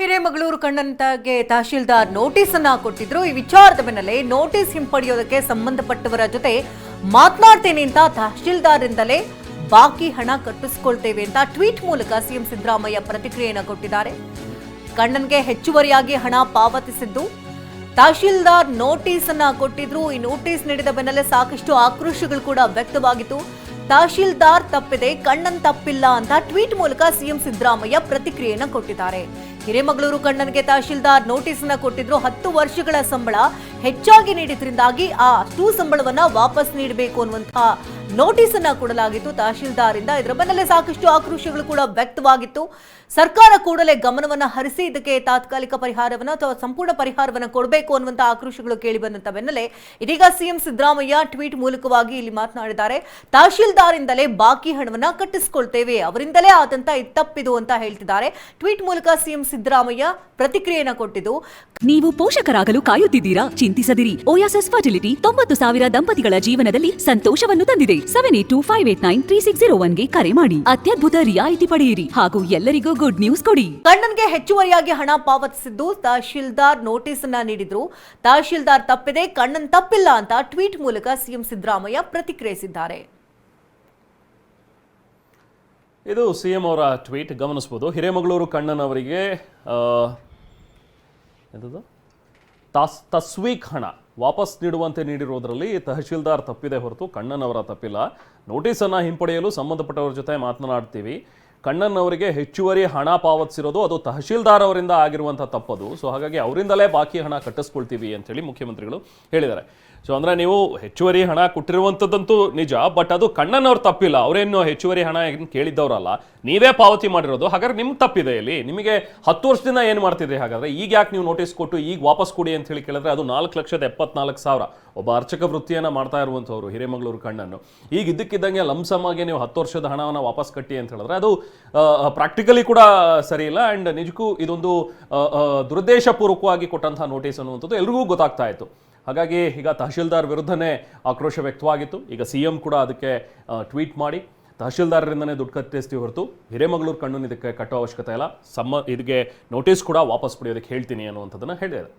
Hiremagaluru ಕಣ್ಣಂತಗೆ tahsildar notice ಅನ್ನ ಕೊಟ್ಟಿದ್ರು. ಈ ವಿಚಾರದ ಬೆನ್ನಲ್ಲೇ ನೋಟಿಸ್ ಹಿಂಪಡೆಯೋದಕ್ಕೆ ಸಂಬಂಧಪಟ್ಟವರ ಜೊತೆ ಮಾತನಾಡ್ತೇನೆ ಅಂತ ತಹಶೀಲ್ದಾರ್ರಿಂದಲೇ ಬಾಕಿ ಹಣ ಕಟ್ಟಿಸ್ಕೊಳ್ತೇವೆ ಅಂತ ಟ್ವೀಟ್ ಮೂಲಕ ಸಿಎಂ ಸಿದ್ದರಾಮಯ್ಯ ಪ್ರತಿಕ್ರಿಯೆಯನ್ನು ಕೊಟ್ಟಿದ್ದಾರೆ. ಕಣ್ಣನ್ಗೆ ಹೆಚ್ಚುವರಿಯಾಗಿ ಹಣ ಪಾವತಿಸಿದ್ದು, ತಹಶೀಲ್ದಾರ್ ನೋಟಿಸ್ ಅನ್ನ ಕೊಟ್ಟಿದ್ರು. ಈ ನೋಟಿಸ್ ನೀಡಿದ ಬೆನ್ನಲ್ಲೇ ಸಾಕಷ್ಟು ಆಕ್ರೋಶಗಳು ಕೂಡ ವ್ಯಕ್ತವಾಗಿತ್ತು. ತಹಶೀಲ್ದಾರ್ ತಪ್ಪಿದೆ, ಕಣ್ಣನ್ ತಪ್ಪಿಲ್ಲ ಅಂತ ಟ್ವೀಟ್ ಮೂಲಕ ಸಿಎಂ ಸಿದ್ದರಾಮಯ್ಯ ಪ್ರತಿಕ್ರಿಯೆಯನ್ನು ಕೊಟ್ಟಿದ್ದಾರೆ. ಹಿರೇಮಗಳೂರು ಕಣ್ಣನ್ಗೆ ತಹಶೀಲ್ದಾರ್ ನೋಟಿಸ್ ಅನ್ನ ಕೊಟ್ಟಿದ್ರು ಹತ್ತು ವರ್ಷಗಳ ಸಂಬಳ ಹೆಚ್ಚಾಗಿ ನೀಡಿದ್ರಿಂದಾಗಿ ಆ ಅಷ್ಟು ಸಂಬಳವನ್ನ ವಾಪಸ್ ನೀಡಬೇಕು ಅನ್ನುವಂತಹ ನೋಟಿಸ್ ಅನ್ನ ಕೊಡಲಾಗಿತ್ತು. ತಹಶೀಲ್ದಾರ್ ಇಂದ ಇದರ ಬೆನ್ನಲ್ಲೇ ಸಾಕಷ್ಟು ಆಕ್ರೋಶಗಳು ಕೂಡ ವ್ಯಕ್ತವಾಗಿತ್ತು. ಸರ್ಕಾರ ಕೂಡಲೇ ಗಮನವನ್ನ ಹರಿಸಿ ಇದಕ್ಕೆ ತಾತ್ಕಾಲಿಕ ಪರಿಹಾರವನ್ನ ಅಥವಾ ಸಂಪೂರ್ಣ ಪರಿಹಾರವನ್ನ ಕೊಡಬೇಕು ಅನ್ನುವಂತಹ ಆಕ್ರೋಶಗಳು ಕೇಳಿ ಬಂದಂತ ಬೆನ್ನಲ್ಲೇ ಇದೀಗ ಸಿಎಂ ಸಿದ್ದರಾಮಯ್ಯ ಟ್ವೀಟ್ ಮೂಲಕವಾಗಿ ಇಲ್ಲಿ ಮಾತನಾಡಿದ್ದಾರೆ. ತಹಶೀಲ್ದಾರಿಂದಲೇ ಬಾಕಿ ಹಣವನ್ನ ಕಟ್ಟಿಸಿಕೊಳ್ತೇವೆ. ಅವರಿಂದಲೇ ಆದಂತ ತಪ್ಪಿದು ಅಂತ ಹೇಳ್ತಿದ್ದಾರೆ. ಟ್ವೀಟ್ ಮೂಲಕ ಸಿಎಂ ಸಿದ್ದರಾಮಯ್ಯ ಪ್ರತಿಕ್ರಿಯೆಯನ್ನ ಕೊಟ್ಟಿದ್ದು, ನೀವು ಪೋಷಕರಾಗಲು ಕಾಯುತ್ತಿದ್ದೀರಾ? ಚಿಂತಿಸದಿರಿ. ಓಯಾಸಸ್ ಫರ್ಟಿಲಿಟಿ ತೊಂಬತ್ತು ಸಾವಿರ ದಂಪತಿಗಳ ಜೀವನದಲ್ಲಿ ಸಂತೋಷವನ್ನು ತಂದಿದೆ. Seven eight two five eight nine three six zero ಒನ್ಗೆ ಕರೆ ಮಾಡಿ. ಅತ್ಯದ್ಭುತ ರಿಯಾಯಿತಿ ಪಡೆಯಿರಿ ಹಾಗೂ ಎಲ್ಲರಿಗೂ ಗುಡ್ ನ್ಯೂಸ್ ಕೊಡಿ. ಕಣ್ಣನ್ಗೆ ಹೆಚ್ಚುವರಿಯಾಗಿ ಹಣ ಪಾವತಿಸಿದ್ದು ತಹಶೀಲ್ದಾರ್ ನೋಟಿಸ್ ಅನ್ನ ನೀಡಿದ್ರು. ತಹಶೀಲ್ದಾರ್ ತಪ್ಪಿದೆ ಕಣ್ಣನ್ ತಪ್ಪಿಲ್ಲ ಅಂತ ಟ್ವೀಟ್ ಮೂಲಕ ಸಿಎಂ ಸಿದ್ದರಾಮಯ್ಯ ಪ್ರತಿಕ್ರಿಯಿಸಿದ್ದಾರೆ. ಇದು ಸಿಎಂ ಅವರ ಟ್ವೀಟ್ ಗಮನಿಸ್ಬೋದು. ಹಿರೇಮಗಳೂರು ಕಣ್ಣನ್ ಅವರಿಗೆ ಎಂಥದ್ದು ತಾಸ್ ತಸ್ವೀಕ್ ಹಣ ವಾಪಸ್ ನೀಡುವಂತೆ ನೀಡಿರುವುದರಲ್ಲಿ ತಹಶೀಲ್ದಾರ್ ತಪ್ಪಿದೆ ಹೊರತು ಕಣ್ಣನ್ ಅವರ ತಪ್ಪಿಲ್ಲ ನೋಟಿಸನ್ನು ಹಿಂಪಡೆಯಲು ಸಂಬಂಧಪಟ್ಟವರ ಜೊತೆ ಮಾತನಾಡ್ತೀವಿ. ಕಣ್ಣನ್ ಅವರಿಗೆ ಹೆಚ್ಚುವರಿ ಹಣ ಪಾವತಿಸಿರೋದು ಅದು ತಹಶೀಲ್ದಾರ್ ಅವರಿಂದ ಆಗಿರುವಂಥ ತಪ್ಪದು. ಸೊ, ಹಾಗಾಗಿ ಅವರಿಂದಲೇ ಬಾಕಿ ಹಣ ಕಟ್ಟಿಸ್ಕೊಳ್ತೀವಿ ಅಂತೇಳಿ ಮುಖ್ಯಮಂತ್ರಿಗಳು ಹೇಳಿದ್ದಾರೆ. ಸೊ ಅಂದರೆ ನೀವು ಹೆಚ್ಚುವರಿ ಹಣ ಕೊಟ್ಟಿರುವಂಥದ್ದಂತೂ ನಿಜ ಬಟ್ ಅದು ಕಣ್ಣನ್ ಅವ್ರ ತಪ್ಪಿಲ್ಲ. ಅವರೇನು ಹೆಚ್ಚುವರಿ ಹಣ ಏನ್ ಕೇಳಿದ್ದವರಲ್ಲ, ನೀವೇ ಪಾವತಿ ಮಾಡಿರೋದು. ಹಾಗಾದ್ರೆ ನಿಮ್ಗೆ ತಪ್ಪಿದೆ ಇಲ್ಲಿ. ನಿಮಗೆ ಹತ್ತು ವರ್ಷದಿಂದ ಏನು ಮಾಡ್ತಿದ್ರಿ? ಹಾಗಾದ್ರೆ ಈಗ ಯಾಕೆ ನೀವು ನೋಟಿಸ್ ಕೊಟ್ಟು ಈಗ ವಾಪಸ್ ಕೊಡಿ ಅಂತ ಹೇಳಿ ಕೇಳಿದ್ರೆ ಅದು ನಾಲ್ಕು ಲಕ್ಷದ ಎಪ್ಪತ್ನಾಲ್ಕು ಸಾವಿರ. ಒಬ್ಬ ಅರ್ಚಕ ವೃತ್ತಿಯನ್ನು ಮಾಡ್ತಾ ಇರುವಂಥವ್ರು ಹಿರೇಮಗಳೂರು ಕಣ್ಣನ್ನು. ಈಗ ಇದ್ದಕ್ಕಿದ್ದಂಗೆ ಲಂಸಮಾಗಿ ನೀವು ಹತ್ತು ವರ್ಷದ ಹಣವನ್ನು ವಾಪಸ್ ಕಟ್ಟಿ ಅಂತ ಹೇಳಿದ್ರೆ ಅದು ಪ್ರಾಕ್ಟಿಕಲಿ ಕೂಡ ಸರಿ ಇಲ್ಲ. ಆ್ಯಂಡ್ ನಿಜಕ್ಕೂ ಇದೊಂದು ದುರುದ್ದೇಶಪೂರ್ವಕವಾಗಿ ಕೊಟ್ಟಂತಹ ನೋಟಿಸ್ ಅನ್ನುವಂಥದ್ದು ಎಲ್ರಿಗೂ ಗೊತ್ತಾಗ್ತಾ ಇತ್ತು. ಹಾಗಾಗಿ ಈಗ ತಹಶೀಲ್ದಾರ್ ವಿರುದ್ಧನೇ ಆಕ್ರೋಶ ವ್ಯಕ್ತವಾಗಿತ್ತು. ಈಗ ಸಿ ಎಂ ಕೂಡ ಅದಕ್ಕೆ ಟ್ವೀಟ್ ಮಾಡಿ, ತಹಶೀಲ್ದಾರರಿಂದನೇ ದುಡ್ಡು ಕಟ್ಟಿಸ್ತೀವಿ ಹೊರತು ಹಿರೇಮಗಳೂರು ಕಣ್ಣು ಇದಕ್ಕೆ ಕಟ್ಟೋ ಅವಶ್ಯಕತೆ ಇಲ್ಲ. ಸಮ್ಮ ಇದಕ್ಕೆ ನೋಟಿಸ್ ಕೂಡ ವಾಪಸ್ ಪಡೆಯೋದಕ್ಕೆ ಹೇಳ್ತೀನಿ ಅನ್ನುವಂಥದ್ದನ್ನು ಹೇಳಿದ್ದಾರೆ.